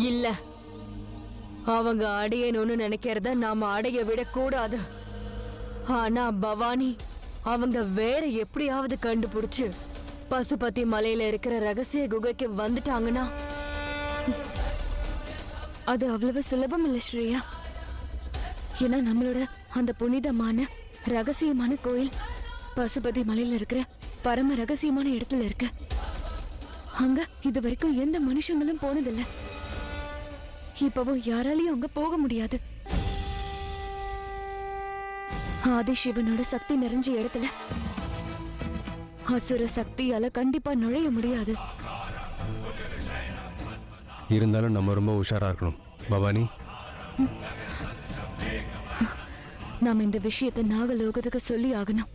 இல்ல. அவங்க அடையணும்னு நினைக்கிறத நாம அடைய விடக்கூடாது. ஆனா பவானி அவங்க வேற எப்படியாவது கண்டுபிடிச்சு பசுபத்தி மலையில இருக்கிற ரகசிய குகைக்கு வந்துட்டாங்கன்னா? அது அவ்வளவு சுலபம் இல்லை ஸ்ரேயா. ஏன்னா நம்மளோட அந்த புனிதமான ரகசியமான கோயில் பசுபதி மலையில இருக்கிற பரம ரகசியமான இடத்துல இருக்கு. அங்க இது வரைக்கும் எந்த மனுஷங்களும் போனதில்லை. இப்பவும் யாராலையும் அங்க போக முடியாது. ஆதிசிவனோட சக்தி நிறைஞ்ச இடத்துல அசுர சக்தியால கண்டிப்பா நுழைய முடியாது. இருந்தாலும் நம்ம ரொம்ப உஷாரா இருக்கணும். பவானி? நாம இந்த விஷயத்தை நாகலோகத்துக்கு சொல்லி ஆகணும்.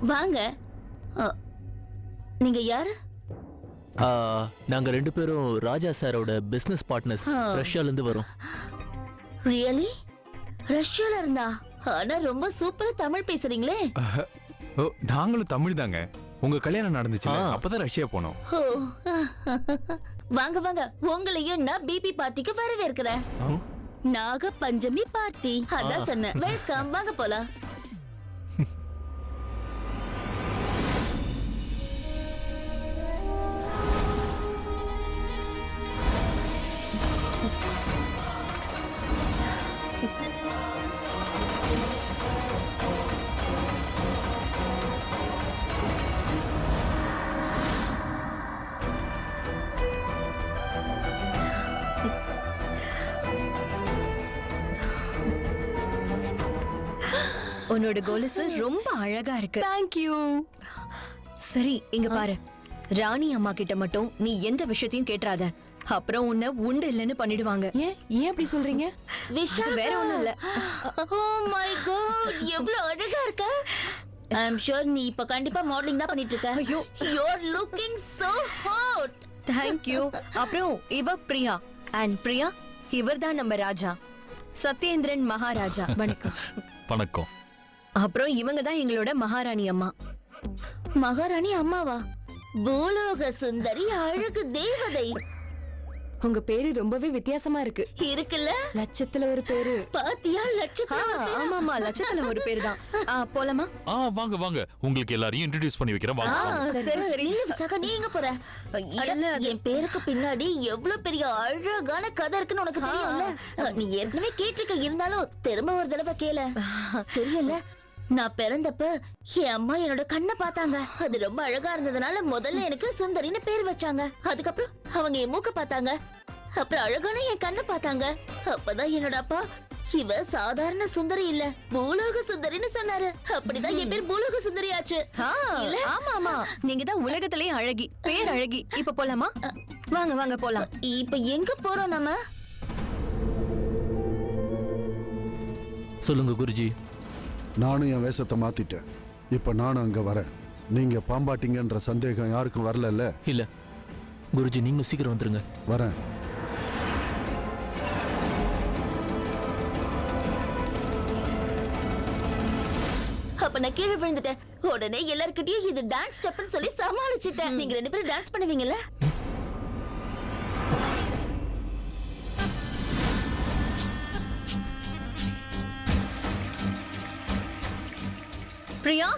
வாங்க. நீங்க யாரு? ஆ, நாங்க ரெண்டு பேரும் ராஜா சாரோட பிசினஸ் பார்ட்னர்ஸ் ரஷ்யால இருந்து வரோம். ரியலி ரஷ்யால இருந்தா ஆனா ரொம்ப சூப்பரா தமிழ் பேசுறீங்களே. ஓ நாங்களும் தமிழ் தாங்க உங்க கல்யாணம் நடந்துச்சு. அப்பதான் ரஷ்யா போனோம். ஓ வாங்க வாங்க. உங்களையும் நான் பிபி பார்ட்டிக்கு வரவேற்கிறேன். நாக பஞ்சமி பார்ட்டி அதான் சொன்னேன். வெல்கம் வாங்க போலாம். உன்னோட கொலுசு ரொம்ப அழகா இருக்கு. தேங்க்யூ சரி இங்க பாரு. ராணி அம்மா கிட்ட மட்டும் நீ எந்த விஷயத்தையும் கேட்டுறாத அப்புறம் உன்னை உண்டு இல்லைன்னு பண்ணிடுவாங்க. ஏன்? ஏன் அப்படி சொல்றீங்க? விஷால் வேற ஒண்ணும் இல்ல. ஓ மை காட் எவ்வளவு அழகா இருக்க? ஐ அம் ஷூர் நீ இப்ப கண்டிப்பா மாடலிங் தான் பண்ணிட்டு இருக்க. ஐயோ. You are looking so hot thank you அப்புறம் இவ பிரியா. அண்ட் பிரியா இவர்தான் நம்ம ராஜா. சத்யேந்திரன் மகாராஜா. வணக்கம். வணக்கம். அப்புறம் இவங்க தான் எங்களோட மகாராணி அம்மா. மகாராணி அம்மாவா? பூலோக சுந்தரி அழகு தேவதை. உங்க பேரு ரொம்பவே வித்தியாசமா இருக்கு. இருக்குல்ல? லட்சத்துல ஒரு பேரு. பாத்தியா? லட்சத்துல? ஆமாமா லட்சத்துல ஒரு பேர் தான். ஆ, போலாமா? ஆ வாங்க வாங்க. உங்களுக்கு எல்லாரையும் இன்ட்ரடியூஸ் பண்ணி வைக்கிறேன். வாங்க. சரி சரி நில்லு விசாகா நீ எங்க போற இல்ல என் பேருக்கு பின்னாடி எவ்வளவு பெரிய அழகான கதை இருக்குன்னு உனக்கு தெரியும்ல? நீ ஏற்கனவே கேட்டிருக்க இருந்தாலும் திரும்ப ஒரு தடவை கேள. தெரியல நான் பிறந்தப்ப என் அம்மா என்னோட கண்ணை பார்த்தாங்க. அது ரொம்ப அழகா இருந்ததுனால முதல்ல எனக்கு சுந்தரின்னு பேர் வச்சாங்க. அதுக்கப்புறம் அவங்க என் மூக்க பார்த்தாங்க. அப்புறம் அழகான என் கண்ணை பார்த்தாங்க. அப்பதான் என்னோட அப்பா இவ சாதாரண சுந்தரி இல்ல. பூலோக சுந்தரின்னு சொன்னாரு. அப்படிதான் என் பேர் பூலோக சுந்தரி ஆச்சு. ஆ, ஆமா ஆமா நீங்க தான் உலகத்திலேயே அழகி பேர் அழகி. இப்ப போலாமா? வாங்க வாங்க போலாம். இப்ப எங்க போறோம் நம்ம? சொல்லுங்க குருஜி. நானும் என் வேஷத்தை மாத்திட்டேன். இப்ப நானும் அங்க வரேன். நீங்க பாம்பாட்டிங்கன்ற சந்தேகம் யாருக்கும் வரலல்ல? இல்ல. குருஜி நீங்க சீக்கிரம் வந்துருங்க. வரேன். அப்ப நான் கீழே விழுந்துட்டேன். உடனே எல்லார்கிட்டயும் இது டான்ஸ் ஸ்டெப்னு சொல்லி சமாளிச்சிட்டேன். நீங்க ரெண்டு பேரும் டான்ஸ் பண்ணுவீங்கல்ல? பிரியா?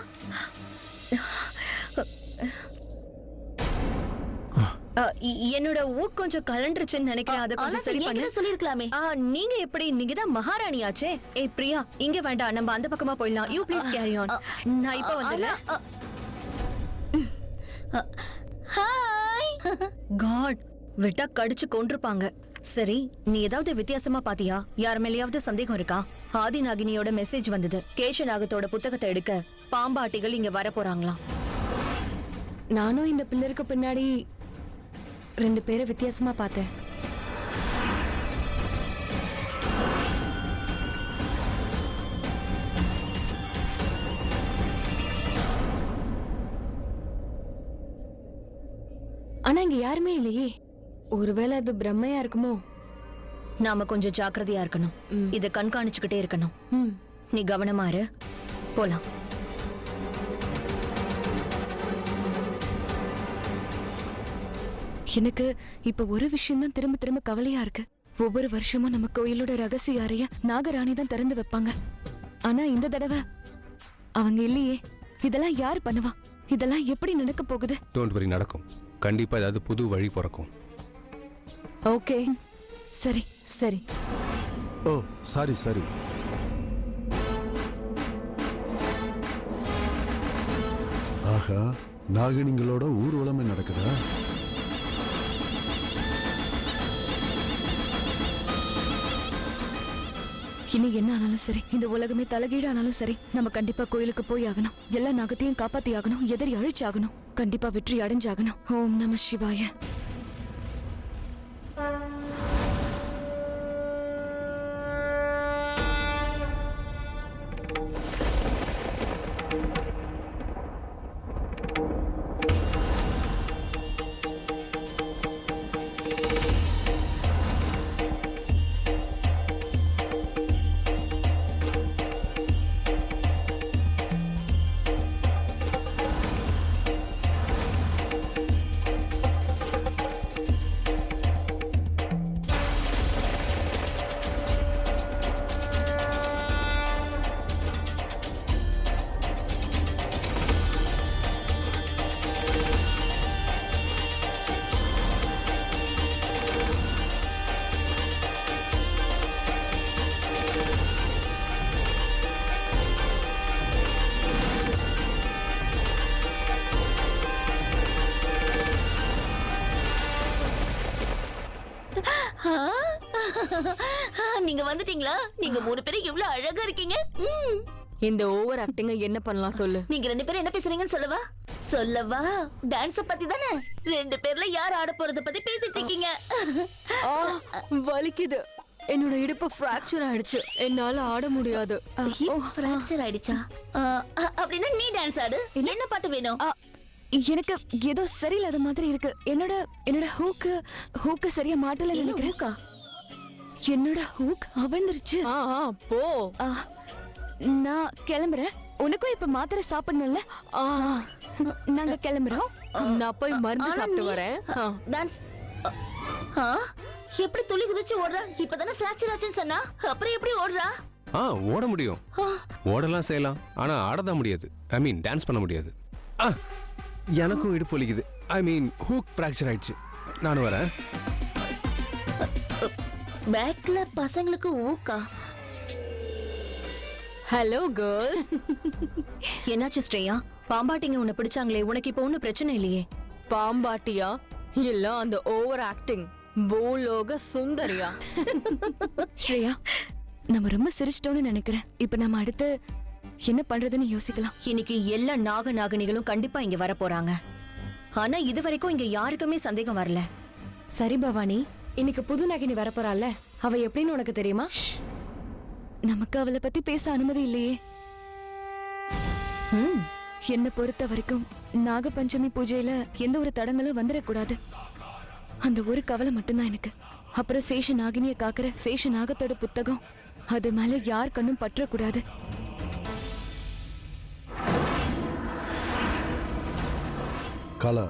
என்னோட ஊக் கொஞ்சம் கலண்டுருச்சுன்னு நினைக்கிறேன். அதை கொஞ்சம் சரி பண்ணு. சொல்லிருக்கலாமே நீங்க எப்படி நீங்க தான் மகாராணியாச்சே? ஏய் பிரியா இங்க வேண்டாம் நம்ம அந்த பக்கமா போயிடலாம். யூ ப்ளீஸ் கேரி ஆன் நான் இப்ப வந்துடுறேன். ஹாய். காட் விட்டா கடிச்சு கொண்டிருப்பாங்க சரி நீ ஏதாவது வித்தியாசமா பாத்தியா? யார் மேலயாவது சந்தேகம் இருக்கா? ஆதிநாகினியோட மெசேஜ் வந்தது. கேஷநாகத்தோட புத்தகத்தை எடுக்க. பாம்பாட்டிகள் இங்க வர போறாங்களாம். நானும் இந்த பில்லருக்கு பின்னாடி ரெண்டு பேரை வித்தியாசமா பார்த்தேன். ஆனா இங்க யாருமே இல்லையே. ஒருவேளை அது பிரம்மையா இருக்குமோ? நாம கொஞ்சம் ஜாக்கிரதையா இருக்கணும். இத கண்காணிச்சுக்கிட்டே இருக்கணும். நீ கவனமா இரு. போலாம். எனக்கு இப்ப ஒரு விஷயம் தான் திரும்ப திரும்ப கவலையா இருக்கு. ஒவ்வொரு வருஷமும் நம்ம கோயிலோட ரகசிய அறைய நாகராணி தான் திறந்து வைப்பாங்க. ஆனா இந்த தடவை அவங்க இல்லையே. இதெல்லாம் யார் பண்ணுவா? இதெல்லாம் எப்படி நடக்க போகுது? டோன்ட் வரி நடக்கும். கண்டிப்பாக ஏதாவது புது வழி பிறக்கும். ஓகே. சரி சரி. ஓ சாரி சாரி. ஆஹா நாகினிங்களோட ஊர்வலமே நடக்குதா? இனி என்ன ஆனாலும் சரி இந்த உலகமே தலைகீழ ஆனாலும் சரி நம்ம கண்டிப்பா கோயிலுக்கு போய் ஆகணும். எல்லா நகத்தையும் காப்பாத்தி ஆகணும் எதிரி அழிச்சாகணும். கண்டிப்பா வெற்றி அடைஞ்சாகணும். ஓம் நம சிவாய. வந்துட்டீங்களா நீங்க மூணு பேரும் எவ்வளவு அழகா இருக்கீங்க. இந்த ஓவர் ஆக்டிங்க என்ன பண்ணலாம் சொல்லு. நீங்க ரெண்டு பேரும் என்ன பேசுறீங்கன்னு சொல்லவா? சொல்லவா? டான்ஸ பத்தி தானே? ரெண்டு பேர்ல யார் ஆட போறத பத்தி பேசிட்டு இருக்கீங்க. வலிக்குது. என்னோட இடுப்பு ஃப்ராக்சர் ஆயிடுச்சு. என்னால ஆட முடியாது. ஃப்ராக்சர் ஆயிடுச்சா? அப்படின்னா நீ டான்ஸ் ஆடு. என்ன? பாட்டு வேணும்? எனக்கு ஏதோ சரியில்லாத மாதிரி இருக்கு. என்னோட என்னோட ஹூக்கு ஹூக்கு சரியா மாட்டல நினைக்கிறேன்? என்னோட ஹூக்? ஆ, போ. நான் கிளம்புறேன். உனக்கும் இப்ப மாத்திரை சாப்பிடணும்ல? ஆ. நாங்க கிளம்புறோம். நான் போய் மருந்து ஆனா சாப்பிட்டு வரேன். டான்ஸ் எப்படி துளி குதிச்சு ஓடுறா? இப்பதானே ஃப்ராக்சர் ஆச்சுன்னு சொன்னா? அப்புறம் எப்படி ஓடுறா? ஆ ஓட முடியும். ஓடலாம் செய்யலாம். ஆனால் ஆடதான் முடியாது. ஐ மீன் டான்ஸ் பண்ண முடியாது. ஆ எனக்கும் இடுப்பு வலிக்குது. ஐ மீன் ஹூக் ஃப்ராக்சர் ஆயிடுச்சு. நானும் வரேன். பேக்ல பசங்களுக்கு ஊக்கா. ஹலோ கேர்ள்ஸ் என்னாச்சு ஸ்ரேயா? பாம்பாட்டிங்க உன்னை பிடிச்சாங்களே உனக்கு இப்போ ஒன்றும் பிரச்சனை இல்லையே. பாம்பாட்டியா? இல்ல அந்த ஓவர் ஆக்டிங் பூலோக சுந்தரியா? ஸ்ரேயா நம்ம ரொம்ப சிரிச்சிட்டோம்னு நினைக்கிறேன். இப்ப நம்ம அடுத்து என்ன பண்றதுன்னு யோசிக்கலாம். இன்னைக்கு எல்லா நாக நாகினிகளும் கண்டிப்பா இங்க வர போறாங்க. ஆனா இது வரைக்கும் இங்க யாருக்குமே சந்தேகம் வரல. சரி பவானி இன்னைக்கு புது நகினி வரப்போறாள்ல. அவ எப்படின்னு உனக்கு தெரியுமா? நமக்கு அவளை பத்தி பேச அனுமதி இல்லையே. ம் என்ன பொறுத்த வரைக்கும் நாக பஞ்சமி பூஜையில எந்த ஒரு தடங்களும் வந்துடக்கூடாது அந்த ஒரு கவலை மட்டும்தான் எனக்கு. அப்புறம் சேஷ நாகினிய காக்குற சேஷ நாகத்தோட புத்தகம் அது மேல யார் கண்ணும் பற்றக்கூடாது. கலா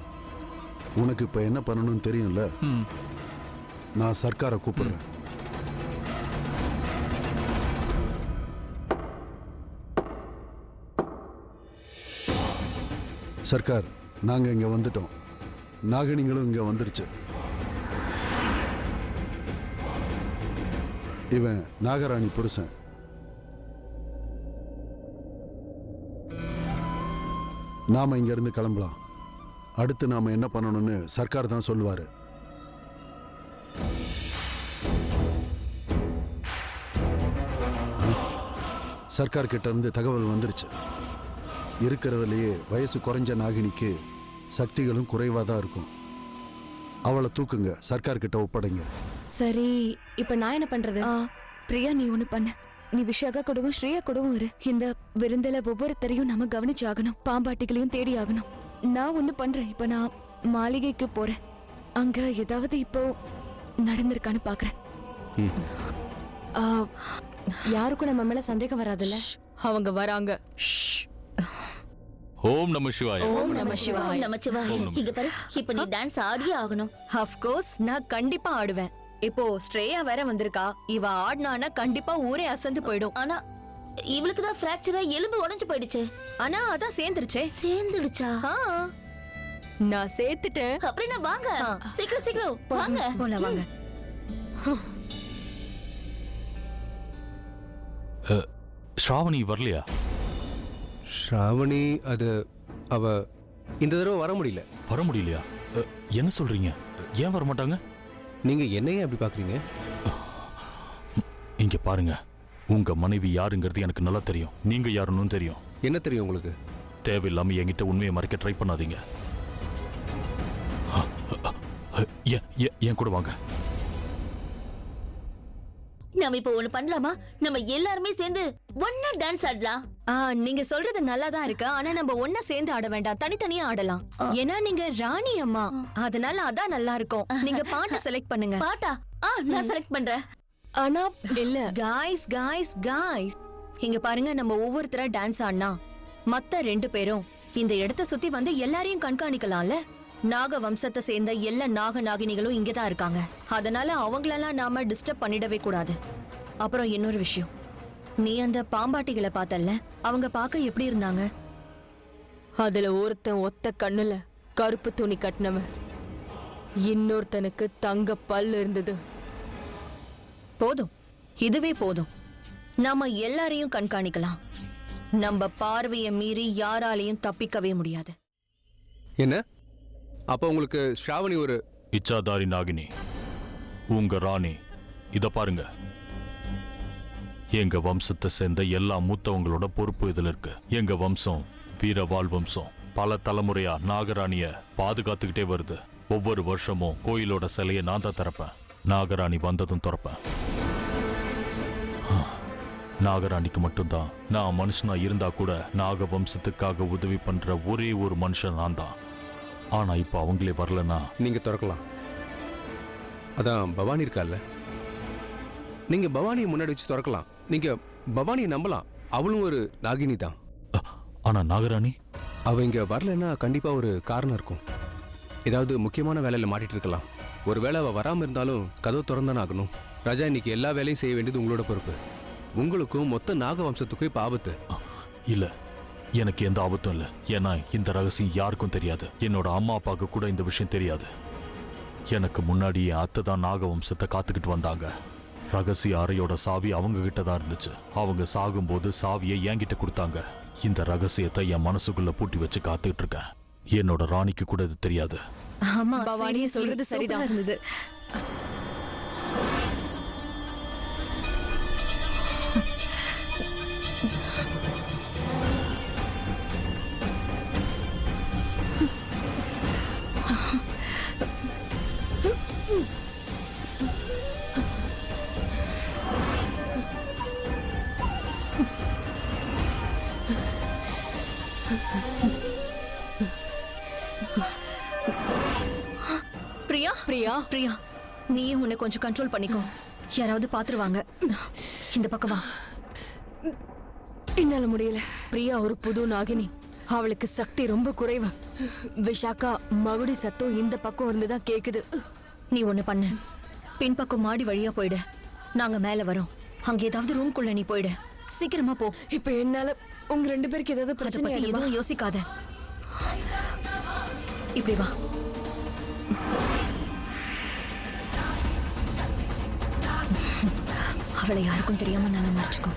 உனக்கு இப்ப என்ன பண்ணணும்னு தெரியும்ல? நான் சர்க்காரை கூப்பிடுறேன். சர்க்கார் நாங்கள் இங்கே வந்துட்டோம். நாகினிங்களும் இங்கே வந்துருச்சு. இவன் நாகராணி புருஷன். நாம இங்கேருந்து கிளம்பலாம். அடுத்து நாம் என்ன பண்ணணும்னு சர்க்கார் தான் சொல்லுவார். சர்க்கார் கிட்ட இருந்து தகவல் வந்துருச்சு. இருக்கிறதுலயே வயசு குறைஞ்ச நாகினிக்கு சக்திகளும் குறைவா தான் இருக்கும். அவளை தூக்குங்க சர்க்கார் கிட்ட ஒப்படைங்க. சரி இப்ப நான் என்ன பண்றது? பிரியா நீ ஒண்ணு பண்ண. நீ விஷாகா கூடவும் ஸ்ரீயா கூடவும் இரு. இந்த விருந்துல ஒவ்வொருத்தரையும் நாம கவனிச்சு ஆகணும் பாம்பாட்டிகளையும் தேடி ஆகணும். நான் ஒண்ணு பண்றேன். இப்ப நான் மாளிகைக்கு போறேன். அங்க ஏதாவது இப்போ நடந்திருக்கான்னு பாக்குறேன். யாருக்கும் நம்ம மேல சந்தேகம் வராதுல்ல? அவங்க வராங்க. ஓம் நம சிவாய. ஓம் நம சிவாய. ஓம் நமச்சிவாய இங்க பாரு இப்ப நீ டான்ஸ் ஆடியே ஆகணும். கோர்ஸ் நான் கண்டிப்பா ஆடுவேன். இப்போ ஸ்ட்ரேயா வேற வந்திருக்கா. இவ ஆடினானா கண்டிப்பா ஊரே அசந்து போயிடும். ஆனா இவளுக்கு தான் பிராக்சரா எலும்பு உடைஞ்சு போயிடுச்சு. ஆனா அதான் சேர்ந்துருச்சே. சேர்ந்துடுச்சா? நான் சேர்த்துட்டேன். அப்படின்னா வாங்க. சீக்கிரம் சீக்கிரம். வாங்க. போலாம் வாங்க. ஸ்ராவணி வரலையா? ஸ்ராவணி அது அவ இந்த தடவை வர முடியல. வர முடியலையா? அ, என்ன சொல்றீங்க? ஏன் வர மாட்டாங்க நீங்க என்னையே அப்படி பாக்குறீங்க? இங்க பாருங்க. உங்க மனைவி யாருங்கிறது எனக்கு நல்லா தெரியும். நீங்க யாருன்னு தெரியும். என்ன தெரியும் உங்களுக்கு? தேவையில்லாம என்கிட்ட உண்மையை மறைக்க ட்ரை பண்ணாதீங்க. அ, அ, அ, ஏன், ஏன், என் கூட வாங்க. நாம இப்ப ஒண்ணு பண்ணலாமா? நம்ம எல்லாருமே சேர்ந்து ஒன்னா டான்ஸ் ஆடலாம். ஆ, நீங்க சொல்றது நல்லா தான் இருக்கு. ஆனா நம்ம ஒன்னா சேர்ந்து ஆட வேண்டாம். தனித்தனியா ஆடலாம். ஏன்னா நீங்க ராணி அம்மா. அதனால அதான் நல்லா இருக்கும். நீங்க பாட்டு செலக்ட் பண்ணுங்க. பாட்டா? ஆ நான் செலக்ட் பண்றேன். ஆனா இல்ல. காய்ஸ் காய்ஸ் காய்ஸ் இங்க பாருங்க நம்ம ஒவ்வொருத்தரா டான்ஸ் ஆடினா மத்த ரெண்டு பேரும் இந்த இடத்த சுத்தி வந்து எல்லாரையும் கண்காணிக்கலாம்ல? நாக வம்சத்தை சேர்ந்த எல்லா நாக நாகினிகளும் இங்க தான் இருக்காங்க. அதனால அவங்களெல்லாம் நாம டிஸ்டர்ப் பண்ணிடவே கூடாது. அப்புறம் இன்னொரு விஷயம். நீ அந்த பாம்பாட்டிகளை பார்த்தல்ல? அவங்க பார்க்க எப்படி இருந்தாங்க? அதுல ஒருத்தன் ஒத்த கண்ணுல கருப்பு துணி கட்டினவன். இன்னொருத்தனுக்கு தங்க பல் இருந்தது. போதும். இதுவே போதும். நாம எல்லாரையும் கண்காணிக்கலாம். நம்ம பார்வையை மீறி யாராலையும் தப்பிக்கவே முடியாது. என்ன? அப்போ உங்களுக்கு ஸ்ராவணி ஒரு இச்சாதாரி நாகினி உங்க ராணி இத பாருங்க. எங்க வம்சத்தை சேர்ந்த எல்லா மூத்தவங்களோட பொறுப்பு இதுல இருக்கு. எங்க வம்சம் வீரவாள் வம்சம் பல தலைமுறையா நாகராணிய பாதுகாத்துக்கிட்டே வருது. ஒவ்வொரு வருஷமும் கோயிலோட சிலையை நான் தான் திறப்பேன். நாகராணி வந்ததும் திறப்பேன். நாகராணிக்கு மட்டும்தான். நான் மனுஷனா இருந்தா கூட நாக வம்சத்துக்காக உதவி பண்ற ஒரே ஒரு மனுஷன் நான் தான். ஆனா இப்ப அவங்களே வரலன்னா? நீங்க திறக்கலாம். அதான் பவானி இருக்கால்ல நீங்க பவானியை முன்னாடி வச்சு திறக்கலாம். நீங்க பவானியை நம்பலாம். அவளும் ஒரு நாகினி தான். ஆனா நாகராணி? அவ இங்க வரலன்னா கண்டிப்பா ஒரு காரணம் இருக்கும். ஏதாவது முக்கியமான வேலையில மாட்டிட்டு இருக்கலாம். ஒருவேளை அவ வராம இருந்தாலும் கதவு திறந்தானே ஆகணும். ராஜா இன்னைக்கு எல்லா வேலையும் செய்ய வேண்டியது உங்களோட பொறுப்பு. உங்களுக்கும் மொத்த நாக வம்சத்துக்கும் இப்ப ஆபத்து. இல்ல. எனக்கு எந்த ஆபத்தும் இல்ல. ஏன்னா இந்த ரகசியம் யாருக்கும் தெரியாது. என்னோட அம்மா அப்பாவுக்கு கூட இந்த விஷயம் தெரியாது. எனக்கு முன்னாடி என் அத்தை தான் நாக வம்சத்தை காத்துக்கிட்டு வந்தாங்க. ரகசிய அறையோட சாவி அவங்க கிட்ட தான் இருந்துச்சு. அவங்க சாகும்போது சாவியை என்கிட்ட கொடுத்தாங்க. இந்த ரகசியத்தை என் மனசுக்குள்ள பூட்டி வச்சு காத்துக்கிட்டு இருக்கேன். என்னோட ராணிக்கு கூட இது தெரியாது. ஆமா சொல்றது சரிதான். இருந்தது. பிரியா பிரியா பிரியா நீயே உன்னை கொஞ்சம் கண்ட்ரோல் பண்ணிக்கோ. யாராவது பாத்துருவாங்க இந்த பக்கம் வா. என்னால முடியல. பிரியா ஒரு புது நாகினி. அவளுக்கு சக்தி ரொம்ப குறைவு. விஷாக்கா மகுடி சத்தம் இந்த பக்கம் இருந்துதான் கேக்குது. நீ ஒண்ணு பண்ணு. பின்பக்கம் மாடி வழியா போயிடு. நாங்க மேல வரோம். அங்க ஏதாவது ரூம்குள்ள நீ போயிடு. சீக்கிரமா போ. இப்ப என்னால உங்க ரெண்டு பேருக்கு ஏதாவது பிரச்சனை? எதுவும் யோசிக்காத. இப்படி வா. அவளை யாருக்கும் தெரியாம நல்லா மறைச்சுக்கோ.